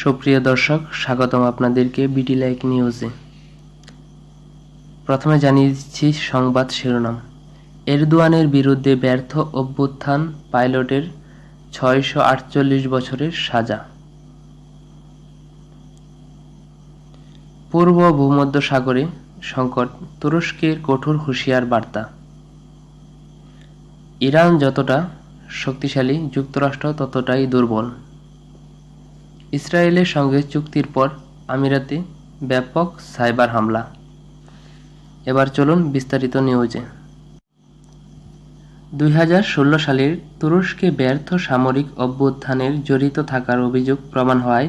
সুপ্রিয় দর্শক, স্বাগতম আপনাদেরকে বিটি লাইক নিউজে। প্রথমে জানিয়ে দিচ্ছি সংবাদ শিরোনাম। এরদোয়ানের বিরুদ্ধে ব্যর্থ অভ্যুত্থান পাইলটের ছয়শো আটচল্লিশ বছরের সাজা। পূর্ব ভূমধ্য সাগরে সংকট, তুরস্কের কঠোর হুঁশিয়ার বার্তা। ইরান যতটা শক্তিশালী, যুক্তরাষ্ট্র ততটাই দুর্বল। ইসরায়েলের সঙ্গে চুক্তির পর আমিরাতে ব্যাপক সাইবার হামলা। এবার চলুন বিস্তারিত নিউজে। দুই হাজার ষোলো সালের তুরস্কে ব্যর্থ সামরিক অভ্যুত্থানের জড়িত থাকার অভিযোগ প্রমাণ হওয়ায়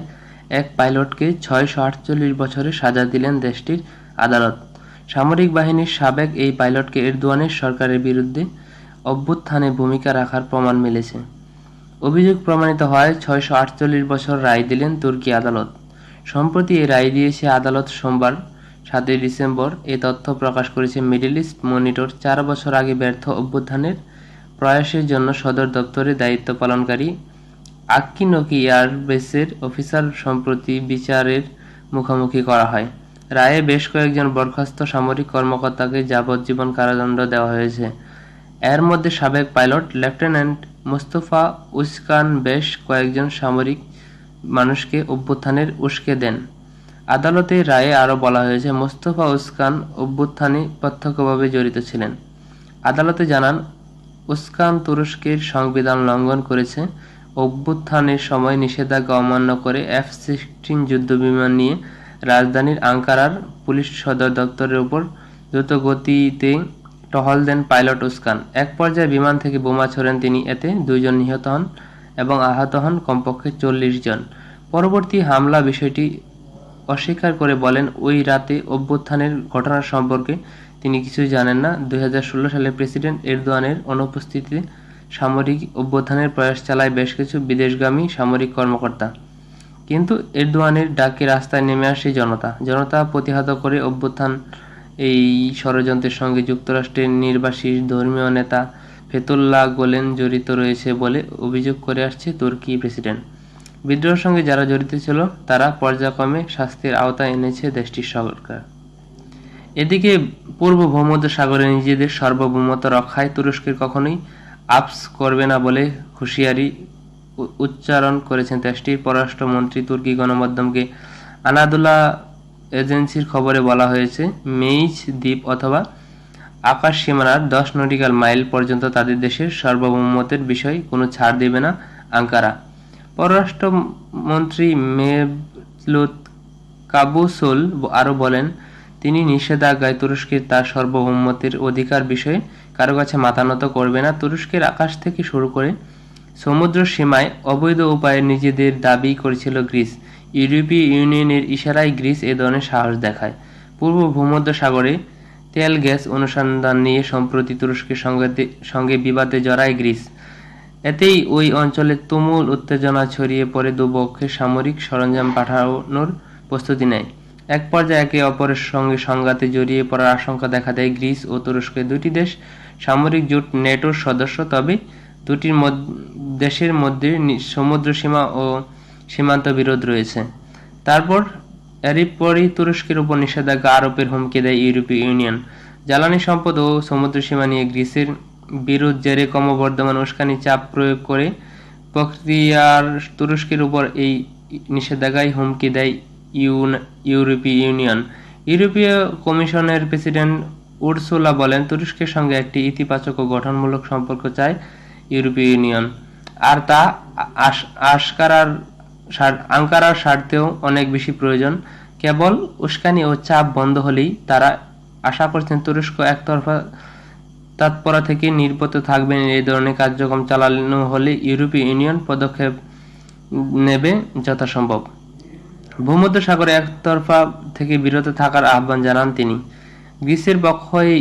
এক পাইলটকে ছয়শো আটচল্লিশ বছরে সাজা দিলেন দেশটির আদালত। সামরিক বাহিনীর সাবেক এই পাইলটকে এরদোয়ানের সরকারের বিরুদ্ধে অভ্যুত্থানে ভূমিকা রাখার প্রমাণ মিলেছে। অভিযোগ প্রমাণিত হয়, ছয়শো আটচল্লিশ বছর রায় দিলেন তুর্কি আদালত। সম্প্রতি এই রায় দিয়েছে আদালত সোমবার, সাতই ডিসেম্বর, এ তথ্য প্রকাশ করেছে মিডল ইস্ট মনিটর। চার বছর আগে ব্যর্থ অভ্যুত্থানের প্রয়াসের জন্য সদর দপ্তরে দায়িত্ব পালনকারী আক্কিনকি এয়ারবেসের অফিসার সম্প্রতি বিচারের মুখোমুখি করা হয়। রায়ে বেশ কয়েকজন বরখাস্ত সামরিক কর্মকর্তাকে যাবজ্জীবন কারাদণ্ড দেওয়া হয়েছে। এর মধ্যে সাবেক পাইলট, লেফটেন্যান্ট মোস্তফা উসকান বেশ কয়েকজন সামরিক মানুষকে অভ্যুত্থানের উস্কে দেন। আদালতে রায়ে আরও বলা হয়েছে, মোস্তফা উসকান অভ্যুত্থানে প্রত্যক্ষভাবে জড়িত ছিলেন। আদালতে জানান, উসকান তুরস্কের সংবিধান লঙ্ঘন করেছে। অভ্যুত্থানের সময় নিষেধাজ্ঞা অমান্য করে এফ সিক্সটিন যুদ্ধবিমান নিয়ে রাজধানীর আঙ্কারার পুলিশ সদর দপ্তরের উপর দ্রুত গতিতে টহল দেন পাইলট উসকান। এক পর্যায়ে বিমান থেকে বোমা ছোড়েন তিনি, এতে দুইজন নিহত হন এবং আহত হন কমপক্ষে চল্লিশ জন। পরবর্তী হামলা বিষয়টি অস্বীকার করে বলেন, ওই রাতে অভ্যুত্থানের ঘটনা সম্পর্কে তিনি কিছুই জানেন না। দুই হাজার ষোলো সালে প্রেসিডেন্ট এরদোয়ানের অনুপস্থিতিতে সামরিক অভ্যুত্থানের প্রয়াস চালায় বেশ কিছু বিদেশগামী সামরিক কর্মকর্তা। কিন্তু এরদোয়ানের ডাকে রাস্তায় নেমে আসে জনতা। জনতা প্রতিহত করে অভ্যুত্থান এই ষড়যন্ত্রের সঙ্গে যুক্তরাষ্ট্রের নির্বাসী ধর্মীয় নেতা ফেতুল্লাহ গোলেন জড়িত রয়েছে বলে অভিযোগ করে আসছে তুর্কি প্রেসিডেন্ট। বিদ্রোহের সঙ্গে যারা জড়িত ছিল, তারা পর্যায়ক্রমে শাস্তির আওতায় এনেছে দেশটির সরকার। এদিকে পূর্ব ভূমধ্যসাগরে নিজেদের সার্বভৌমত্ব রক্ষায় তুরস্কের কখনোই আপস করবে না বলে হুঁশিয়ারি উচ্চারণ করেছেন দেশটির পররাষ্ট্রমন্ত্রী তুর্কি গণমাধ্যমকে। আনাদুল্লাহ এজেন্সির খবরে বলা হয়েছে, মেইজ, দ্বীপ অথবা আকাশ সীমানার দশ নটিক্যাল মাইল পর্যন্ত তাদের দেশের সার্বভৌমত্বের বিষয়ে কোনো ছাড় দেবে না আঙ্কারা। পররাষ্ট্রমন্ত্রী মেভলুত কাবুসুল আরও বলেন, তিনি নিষেধাজ্ঞায় তুরস্কের তার সার্বভৌমত্বের অধিকার বিষয়ে কারও কাছে মাতানত করবে না। তুরস্কের আকাশ থেকে শুরু করে সমুদ্র সীমায় অবৈধ উপায়ে নিজেদের দাবি করেছিল গ্রিস। ইউরোপীয় ইউনিয়নের ইশারায় গ্রিস এ ধরনের সাহস দেখায়। পূর্ব ভূমধ্যসাগরে তেল গ্যাস অনুসন্ধান নিয়ে সম্প্রতি তুরস্কের সঙ্গে সঙ্গে বিবাদে জড়ায় গ্রিস। এতেই ওই অঞ্চলে তুমুল উত্তেজনা ছড়িয়ে পড়ে দুপক্ষে সামরিক সরঞ্জাম পাঠানোর প্রস্তুতি নেয়। এক পর্যায়ে একে অপরের সঙ্গে সংঘাতে জড়িয়ে পড়ার আশঙ্কা দেখা দেয় গ্রিস ও তুরস্কের দুটি দেশ। সামরিক জোট নেটোর সদস্য, তবে দুটির দেশের মধ্যে সমুদ্র সীমা ও সীমান্ত বিরোধ রয়েছে। তারপর এরই পরই তুরস্কের উপর নিষেধাজ্ঞা আরোপের হুমকি দেয় ইউরোপীয় ইউনিয়ন। জ্বালানি সম্পদ ও সমুদ্র সীমা নিয়ে গ্রিসের বিরোধ জেরে ক্রমবর্ধমান উস্কানি চাপ প্রয়োগ করে প্রক্রিয়ার তুরস্কের উপর এই নিষেধাজ্ঞায় হুমকি দেয় ইউরোপীয় ইউনিয়ন। ইউরোপীয় কমিশনের প্রেসিডেন্ট উর্সুলা বলেন, তুরস্কের সঙ্গে একটি ইতিবাচক ও গঠনমূলক সম্পর্ক চায় ইউরোপীয় ইউনিয়ন। আর তা আশকারার আঙ্কারার স্বার্থেও অনেক বেশি প্রয়োজন। কেবল উস্কানি ও চাপ বন্ধ হলেই তারা আশা করছেন তুরস্ক একতরফা তৎপরা থেকে নির্বত থাকবেন। এই ধরনের কার্যক্রম চালানো হলে ইউরোপীয় ইউনিয়ন পদক্ষেপ নেবে যথাসম্ভব। ভূমধ্যসাগরে একতরফা থেকে বিরত থাকার আহ্বান জানান তিনি। গ্রিসের পক্ষ হয়ে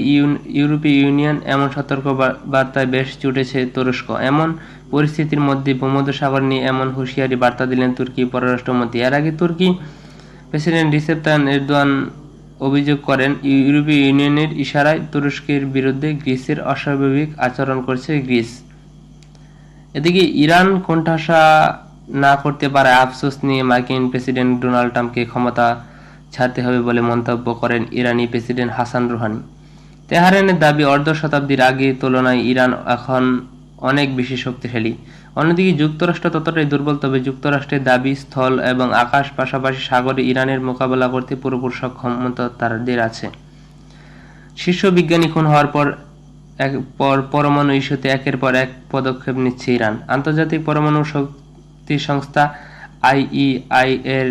ইউরোপীয় ইউনিয়ন এমন সতর্ক বার্তায় বেশ চুটেছে তুরস্ক। এমন পরিস্থিতির মধ্যে ভূমধ্যসাগর নিয়ে এমন হুঁশিয়ারি বার্তা দিলেন তুর্কি পররাষ্ট্রমন্ত্রী। এর আগে তুর্কি প্রেসিডেন্ট রিসেপ তাইন এরদোয়ান অভিযোগ করেন ইউরোপীয় ইউনিয়নের ইশারায় তুরস্কের বিরুদ্ধে গ্রিসের অস্বাভাবিক আচরণ করছে গ্রিস। এদিকে ইরান কোণঠাসা না করতে পারে আফসোস নিয়ে মার্কিন প্রেসিডেন্ট ডোনাল্ড ট্রাম্পকে ক্ষমতা ছাড়তে হবে বলে মন্তব্য করেন ইরানি প্রেসিডেন্ট হাসান রুহানি। তেহরানের দাবি অর্ধ শতাব্দীর আগে তুলনায় ইরান এখন অনেক বেশি শক্তিশালী। অন্যদিকে যুক্তরাষ্ট্র ততটাই দুর্বল, তবে যুক্তরাষ্ট্রের দাবি স্থল এবং আকাশ পাশাপাশি সাগরে ইরানের মোকাবেলা করতে পুরোপুরি সক্ষমতা তাদের আছে। শীর্ষ বিজ্ঞানী খুন হওয়ার পর এক পর পরমাণু ইস্যুতে একের পর এক পদক্ষেপ নিচ্ছে ইরান। আন্তর্জাতিক পরমাণু শক্তি সংস্থা আইইআই এর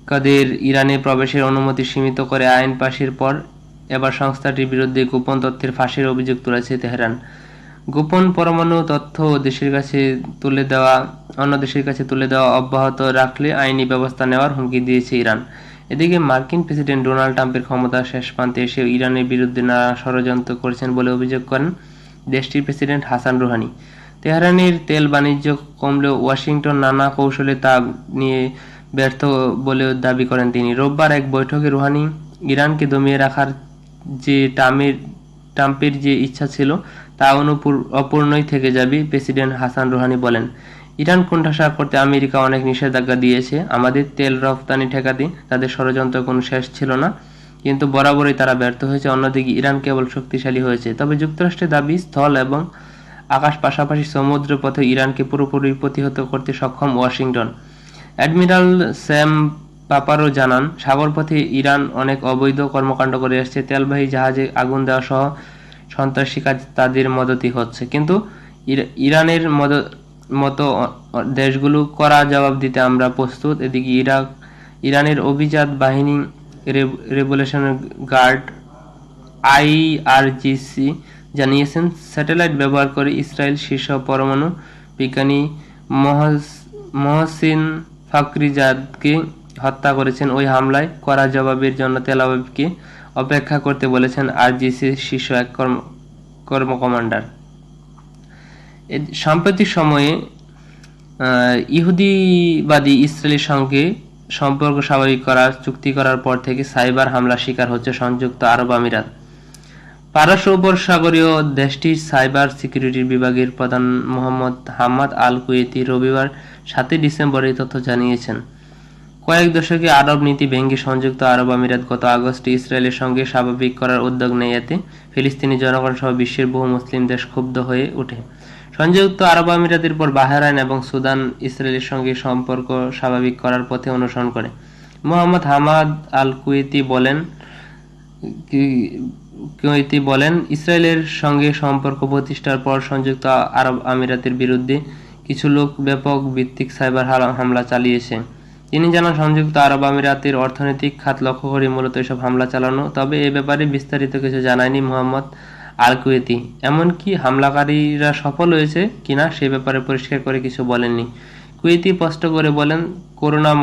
পর্যবেক্ষণকাদের ইরানে প্রবেশের অনুমতি সীমিত করে আইন পাশের পর এবার সংস্থাটির বিরুদ্ধে গোপন তথ্যের ফাঁসের অভিযোগ তুলেছে তেহরান। গোপন পরমাণু তথ্য দেশের কাছে তুলে দেওয়া, অন্য দেশের কাছে তুলে দেওয়া অব্যাহত রাখলে আইনি ব্যবস্থা নেওয়ার হুমকি দিয়েছে ইরান। এদিকে মার্কিন প্রেসিডেন্ট ডোনাল্ড ট্রাম্পের ক্ষমতা শেষ প্রান্তে এসে ইরানের বিরুদ্ধে নানা ষড়যন্ত্র করেছেন বলে অভিযোগ করেন দেশটির প্রেসিডেন্ট হাসান রুহানি। তেহরানের তেল বাণিজ্য কমলেও ওয়াশিংটন নানা কৌশলে তা নিয়ে ব্যর্থ বলেও দাবি করেন তিনি। রোববার এক বৈঠকে রুহানি ইরানকে দমিয়ে রাখার যে টামের ট্রাম্পের যে ইচ্ছা ছিল, তা অনুপূর অপূর্ণই থেকে যাবে, প্রেসিডেন্ট হাসান রুহানি বলেন। ইরান কোণঠাসা করতে আমেরিকা অনেক নিষেধাজ্ঞা দিয়েছে। আমাদের তেল রফতানি ঠেকাতে তাদের ষড়যন্ত্র কোনো শেষ ছিল না, কিন্তু বরাবরই তারা ব্যর্থ হয়েছে। অন্যদিকে ইরান কেবল শক্তিশালী হয়েছে। তবে যুক্তরাষ্ট্রের দাবি, স্থল এবং আকাশ পাশাপাশি সমুদ্র পথে ইরানকে পুরোপুরি প্রতিহত করতে সক্ষম ওয়াশিংটন। অ্যাডমিরাল স্যাম পাপারও জানান, সাগরপথে ইরান অনেক অবৈধ কর্মকাণ্ড করে আসছে, তেলবাহী জাহাজে আগুন দেওয়া সহ সন্ত্রাসী কাজ তাদের মদতই হচ্ছে। কিন্তু ইরানের মদ- মতো দেশগুলো করা জবাব দিতে আমরা প্রস্তুত। এদিকে ইরাক ইরানের অভিজাত বাহিনী রেভুলেশন গার্ড আইআরজিসি জানিয়েছেন, স্যাটেলাইট ব্যবহার করে ইসরায়েল শীর্ষ পরমাণু বিজ্ঞানী মহস- মহসিন ফাকরিজাদকে হত্যা করেছেন। ওই হামলায় করা জবাবের জন্য তেল আবিবকে অপেক্ষা করতে বলেছেন আরজিসির শীর্ষ এক কর্ম কমান্ডার সাম্প্রতিক সময়ে ইহুদিবাদী ইসরায়েলের সঙ্গে সম্পর্ক স্বাভাবিক করার, চুক্তি করার পর থেকে সাইবার হামলার শিকার হচ্ছে সংযুক্ত আরব আমিরাত। পারস্য উপসাগরীয় দেশটির সাইবার সিকিউরিটি বিভাগের প্রধান মোহাম্মদ হামাদ আল কুয়েতি রবিবার সাতই ডিসেম্বর এই তথ্য জানিয়েছেন। কয়েক দশকে আরব নীতি ভেঙে সংযুক্ত আরব আমিরাত গত আগস্টে ইসরায়েলের সঙ্গে স্বাভাবিক করার উদ্যোগ নেয়। এতে ফিলিস্তিনি জনগণ সহ বিশ্বের বহু মুসলিম দেশ ক্ষুব্ধ হয়ে ওঠে। সংযুক্ত আরব আমিরাতের পর বাহরাইন এবং সুদান ইসরায়েলের সঙ্গে সম্পর্ক স্বাভাবিক করার পথে অনুসরণ করে। মোহাম্মদ হামাদ আল কুয়েতি বলেন কি- কুয়েতি বলেন, ইসরায়েলের সঙ্গে সম্পর্ক প্রতিষ্ঠার পর সংযুক্ত আরব আমিরাতের বিরুদ্ধে কিছু লোক ব্যাপক ভিত্তিক সাইবার হামলা চালিয়েছে। তিনি জানান, সংযুক্ত আরব আমিরাতের অর্থনৈতিক খাত লক্ষ্য করে মূলত এসব হামলা চালানো, তবে এ ব্যাপারে বিস্তারিত কিছু জানায়নি মোহাম্মদ আল কুয়েতি এমনকি হামলাকারীরা সফল হয়েছে কিনা সে ব্যাপারে পরিষ্কার করে কিছু বলেননি। কুয়েতি স্পষ্ট করে বলেন, করোনা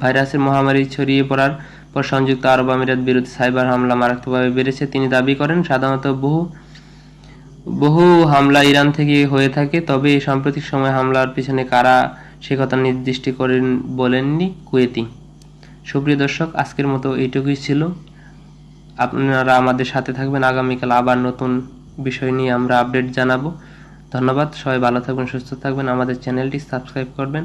ভাইরাসের মহামারী ছড়িয়ে পড়ার পর সংযুক্ত আরব আমিরাত বিরুদ্ধে সাইবার হামলা মারাত্মকভাবে বেড়েছে। তিনি দাবি করেন, সাধারণত বহু বহু হামলা ইরান থেকে হয়ে থাকে, তবে এই সাম্প্রতিক সময় হামলার পিছনে কারা সে কথা নির্দিষ্ট করেন, বলেননি কুয়েতি। সুপ্রিয় দর্শক, আজকের মতো এইটুকুই ছিল। আপনারা আমাদের সাথে থাকবেন, আগামীকাল আবার নতুন বিষয় নিয়ে আমরা আপডেট জানাব। ধন্যবাদ, সবাই ভালো থাকবেন, সুস্থ থাকবেন। আমাদের চ্যানেলটি সাবস্ক্রাইব করবেন।